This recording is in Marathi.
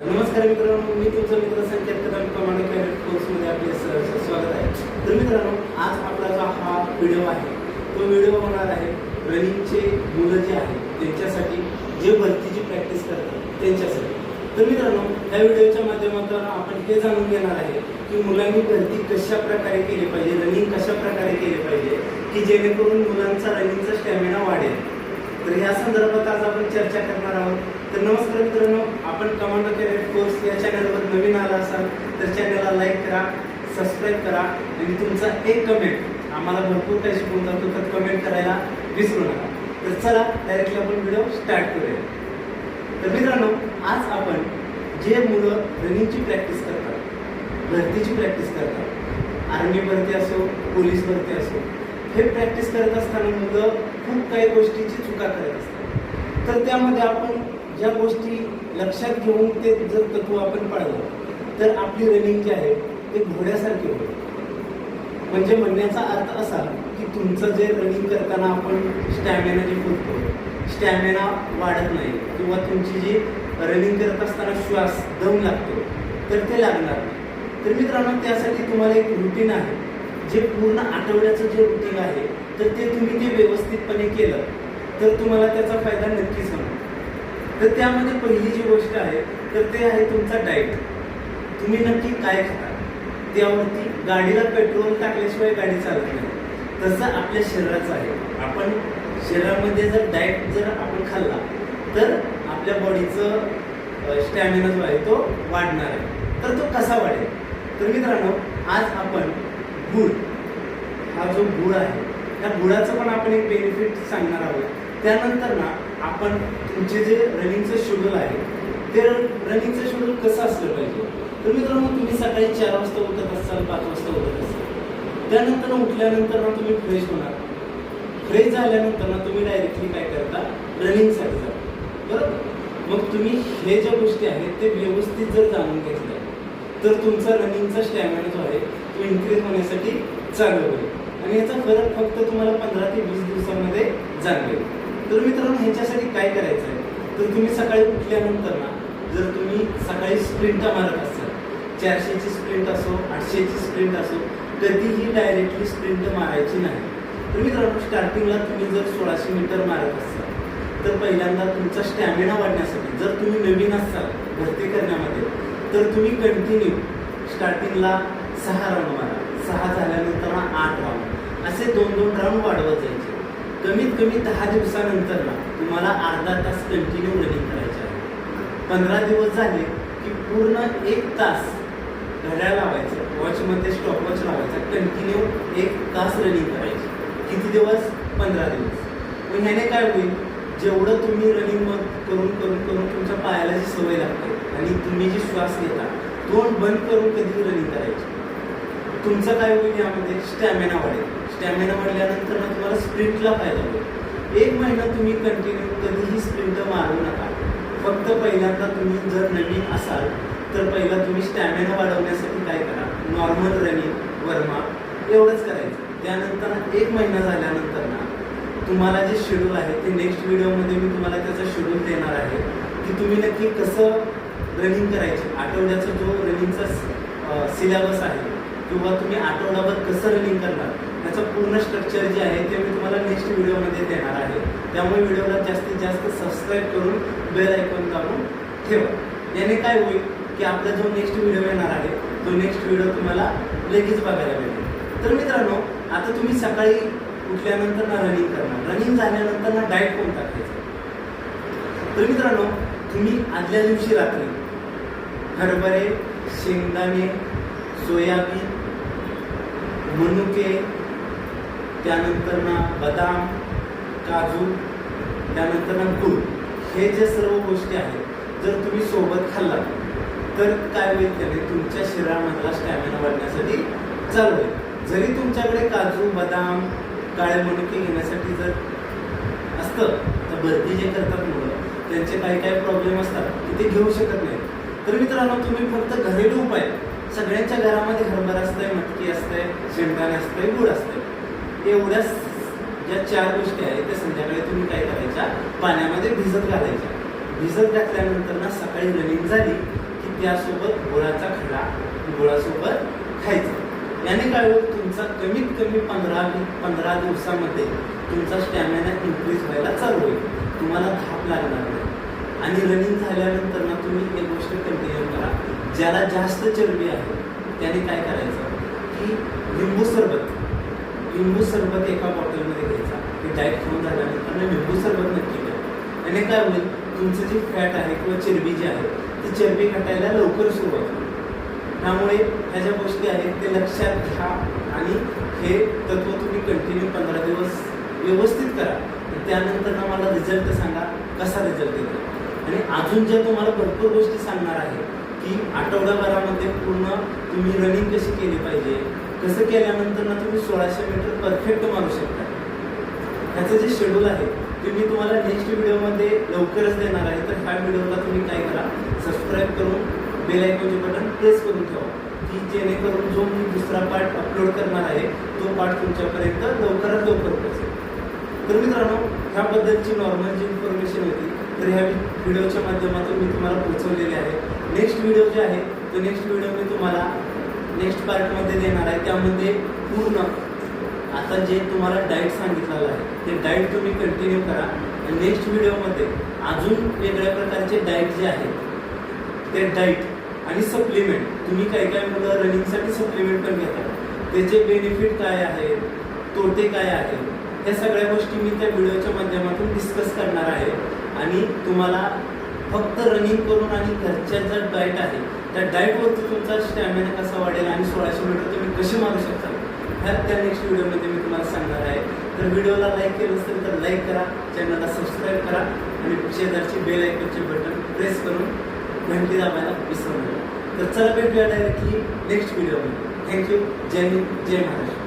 नमस्कार मित्रांनो मी तुमचा मित्र संकेत कदम. कमांड कोर्स कोर्समध्ये आपले स्वागत आहे. तर मित्रांनो आज आपला जो हा व्हिडिओ आहे तो व्हिडिओ होणार आहे रनिंगचे मुलं जे आहेत त्यांच्यासाठी जे भरतीची प्रॅक्टिस करतात त्यांच्यासाठी. तर मित्रांनो या व्हिडिओच्या माध्यमातून आपण हे जाणून घेणार आहे की मुलांनी भरती कशा प्रकारे केली पाहिजे रनिंग कशा प्रकारे केली पाहिजे की जेणेकरून मुलांचा रनिंगचा स्टॅमिना वाढेल. तर या संदर्भात आज आपण चर्चा करणार आहोत नमस्कार मित्रांनो आपण कमांडो कॅरेट कोर्स या चॅनलवर नवीन आला असाल तर चॅनलला लाईक करा सबस्क्राईब करा आणि तुमचा एक कमेंट आम्हाला भरपूर काही शिकवून जातो तर कमेंट करायला विसरू नका. तर चला डायरेक्टली आपण व्हिडिओ स्टार्ट करूया. तर मित्रांनो आज आपण जे मुलं रनिंगची प्रॅक्टिस करतात भरतीची प्रॅक्टिस करतात आर्मी भरती असो पोलीस भरती असो हे प्रॅक्टिस करत असताना मुलं खूप काही गोष्टीची चुका करत असतात. तर त्यामध्ये आपण ज्या गोष्टी लक्षात घेऊन ते जर तत्व आपण पाळलं तर आपली रनिंग जी आहे ते घोड्यासारखी होईल म्हणजे म्हणण्याचा अर्थ असा की तुमचं जे रनिंग करताना आपण स्टॅमिना जे फुटतो स्टॅमिना वाढत नाही. किंवा तुमची जी रनिंग करत असताना श्वास दम लागतो तर ते लागणार तर मित्रांनो त्यासाठी तुम्हाला एक रुटीन आहे. जे पूर्ण आठवड्याचं जे रुटीन आहे तर ते तुम्ही ते व्यवस्थितपणे केलं तर तुम्हाला त्याचा फायदा नक्कीच होणार. तर त्यामध्ये पहिली जी गोष्ट आहे तर ते आहे तुमचा डाएट तुम्ही नक्की काय खाता? त्यावरती गाडीला पेट्रोल टाकल्याशिवाय गाडी चालत नाही. तसं आपल्या शरीराचं आहे. आपण शरीरामध्ये जर डाएट जर आपण खाल्ला तर आपल्या बॉडीचं स्टॅमिना जो आहे तो वाढणार आहे. तर तो कसा वाढेल? तर मित्रांनो आज आपण गुळ. हा जो गुळ आहे त्या गुळाचं पण आपण एक बेनिफिट सांगणार आहोत. त्यानंतर ना आपण तुमचे जे रनिंगचं शेड्यूल आहे ते रनिंगचं शेड्यूल कसं असलं पाहिजे? तर मित्रांनो तुम्ही सकाळी चार वाजता उठत असाल पाच वाजता उठत असाल. त्यानंतर उठल्यानंतर ना तुम्ही फ्रेश होणार. फ्रेश झाल्यानंतर ना तुम्ही डायरेक्टली काय करता? रनिंगसाठी जा बरोबर? मग तुम्ही हे ज्या गोष्टी आहेत ते व्यवस्थित जर जाणून घेतल्या तर तुमचा रनिंगचा स्टॅमिना जो आहे तो इन्क्रीज होण्यासाठी चांगलं होईल. आणि याचा फरक फक्त तुम्हाला पंधरा ते वीस दिवसामध्ये जाणवेल. तर मित्रांनो ह्याच्यासाठी काय करायचं आहे तर तुम्ही सकाळी उठल्यानंतर ना जर तुम्ही सकाळी स्प्रिंटा मारत असाल चारशेची स्प्रिंट असो आठशेची स्प्रिंट असो कधीही डायरेक्टली स्प्रिंट मारायची नाही. तर मित्रांनो स्टार्टिंगला तुम्ही जर सोळाशे मीटर मारत असाल तर पहिल्यांदा तुमचा स्टॅमिना वाढण्यासाठी जर तुम्ही नवीन असाल भरती करण्यामध्ये तर तुम्ही कंटिन्यू स्टार्टिंगला सहा राऊंड मारा. सहा झाल्यानंतर आठ राऊंड असे दोन दोन राऊंड वाढवत जाईल कमीत कमी दहा दिवसानंतर ना तुम्हाला अर्धा तास कंटिन्यू रनिंग करायचे आहे. पंधरा दिवस झाले की पूर्ण एक तास घड्याळ लावायचं वॉचमध्ये स्टॉपवॉच लावायचा कंटिन्यू एक तास रनिंग करायची. किती दिवस? पंधरा दिवस. मग ह्याने काय होईल? जेवढं तुम्ही रनिंग मग करून करून करून तुमच्या पायाला जी सवय लागते आणि तुम्ही जी श्वास घेता तोंड बंद करून कधी रनिंग करायची? तुमचं काय होईल यामध्ये? स्टॅमिना वाढेल. स्टॅमिना वाढल्यानंतर मग तुम्हाला स्प्रिंटला फायदा होईल. एक महिना तुम्ही कंटिन्यू कधीही स्प्रिंट मारू नका. फक्त पहिल्यांदा तुम्ही जर नवीन असाल तर पहिला तुम्ही स्टॅमिना वाढवण्यासाठी काय करा? नॉर्मल रनिंग वर्मा एवढंच करायचं. त्यानंतर एक महिना झाल्यानंतर ना तुम्हाला जे शेड्यूल आहे ते नेक्स्ट व्हिडिओमध्ये मी तुम्हाला त्याचं शेड्यूल देणार आहे की तुम्ही नक्की कसं रनिंग करायचे? आठवड्याचा जो रनिंगचा सिलेबस आहे किंवा तुम्ही आठवडाभर कसं रनिंग करणार? याचं पूर्ण स्ट्रक्चर जे आहे ते मी तुम्हाला नेक्स्ट व्हिडिओमध्ये देणार आहे. त्यामुळे व्हिडिओला जास्तीत जास्त सबस्क्राईब करून बेल ऐकून दाबून ठेवा. याने काय होईल की आपला जो नेक्स्ट व्हिडिओ येणार आहे तो नेक्स्ट व्हिडिओ तुम्हाला लगेच बघायला मिळेल. तर मित्रांनो आता तुम्ही सकाळी उठल्यानंतर ना रनिंग करणार. रनिंग झाल्यानंतर ना डाएट कोण टाकायचं? तर मित्रांनो तुम्ही आदल्या दिवशी रात्री हरभरे शेंगदाणे सोयाबीन मनुके त्यानंतर ना बदाम काजू त्यानंतर ना गुळ. हे जे सर्व गोष्टी आहेत जर तुम्ही सोबत खाल्ला तर काय होईल त्याने? तुमच्या शरीरामधला स्टॅमिना वाढण्यासाठी चालू होईल. जरी तुमच्याकडे काजू बदाम काळे मनुके घेण्यासाठी जर असतं तर भरती जे करतात मुलं त्यांचे काही काही प्रॉब्लेम असतात की ते घेऊ शकत नाही तर मित्रांनो तुम्ही फक्त घरेलू उपाय. सगळ्यांच्या घरामध्ये हरभरा असतंय मटकी असतंय शेंगदाणे असतंय गुळ असतंय. एवढ्याच ज्या चार गोष्टी आहेत त्या संध्याकाळी तुम्ही काय करायच्या? पाण्यामध्ये भिजत घालायच्या. भिजत घातल्यानंतर ना सकाळी रनिंग झाली की त्यासोबत गुळाचा खडा गुळासोबत खायचा. याने काय होईल? तुमचा कमीत कमी पंधरा पंधरा दिवसामध्ये तुमचा स्टॅमिना इन्क्रीज व्हायला चालू होईल. तुम्हाला धाप लागणार नाही. आणि रनिंग झाल्यानंतर ना तुम्ही एक गोष्ट कंटिन्यू करा. ज्याला जास्त चरबी आहे त्याने काय करायचं? की लिंबू सरबत. लिंबू सरबत एका बॉटलमध्ये घ्यायचा. ते डायट खाऊन झाल्यानंतर लिंबू सरबत नक्की घ्या आणि काय होईल तुमचं जे फॅट आहे किंवा चरबी जी आहे ती चरबी घटायला लवकर सुरुवात होईल. त्यामुळे ह्या ज्या गोष्टी आहेत ते लक्षात घ्या आणि हे तत्व तुम्ही कंटिन्यू पंधरा दिवस व्यवस्थित करा. त्यानंतर ना मला रिझल्ट सांगा कसा रिझल्ट येतो. आणि अजून ज्या तुम्हाला भरपूर गोष्टी सांगणार आहे की आठवड्याभरामध्ये पूर्ण तुम्ही रनिंग कशी केली पाहिजे तसं केल्यानंतर ना तुम्ही सोळाशे मीटर परफेक्ट मारू शकता. ह्याचं जे शेड्यूल आहे ते मी तुम्हाला नेक्स्ट व्हिडिओमध्ये लवकरच देणार आहे. तर ह्या व्हिडिओला तुम्ही काय करा सबस्क्राईब करून बेल आयकॉनचे बटन प्रेस करून ठेवा. की जेणेकरून जो मी दुसरा पार्ट अपलोड करणार आहे तो पार्ट तुमच्यापर्यंत लवकरात लवकर पोहोचेल. तर मित्रांनो ह्याबद्दलची नॉर्मल जी इन्फॉर्मेशन होती तर ह्या व्हिडिओच्या माध्यमातून मी तुम्हाला पोहोचवलेली आहे. नेक्स्ट व्हिडिओ जे आहे तो नेक्स्ट व्हिडिओ मी तुम्हाला नेक्स्ट पार्टमध्ये देणार आहे त्यामध्ये पूर्ण. आता जे तुम्हाला डाईट सांगितलेलं आहे ते डाईट तुम्ही कंटिन्यू करा. आणि नेक्स्ट व्हिडिओमध्ये अजून वेगळ्या प्रकारचे डाईट जे आहेत ते डाईट आणि सप्लिमेंट तुम्ही काही काही मुलं रनिंगसाठी सप्लिमेंट पण घेतात. त्याचे बेनिफिट काय आहेत तोटे काय आहेत ह्या सगळ्या गोष्टी मी त्या व्हिडिओच्या माध्यमातून डिस्कस करणार आहे. आणि तुम्हाला फक्त रनिंग करून आणि घरच्या जर डाईट आहे त्या डाईटवरती तुमचा स्टॅमिना कसा वाढेल आणि सोळाशे मीटर तुम्ही कसे मारू शकता? ह्या त्या नेक्स्ट व्हिडिओमध्ये मी तुम्हाला सांगणार आहे. तर व्हिडिओला लाईक केलं असेल तर लाईक करा चॅनलला सबस्क्राईब करा आणि शेजारची बेल आयकॉनचे बटन प्रेस करून घंटी दाबायला विसरू नका. तर चला भेटूया डायरेक्टली नेक्स्ट व्हिडिओमध्ये थँक्यू जय हिंद जय महाराष्ट्र.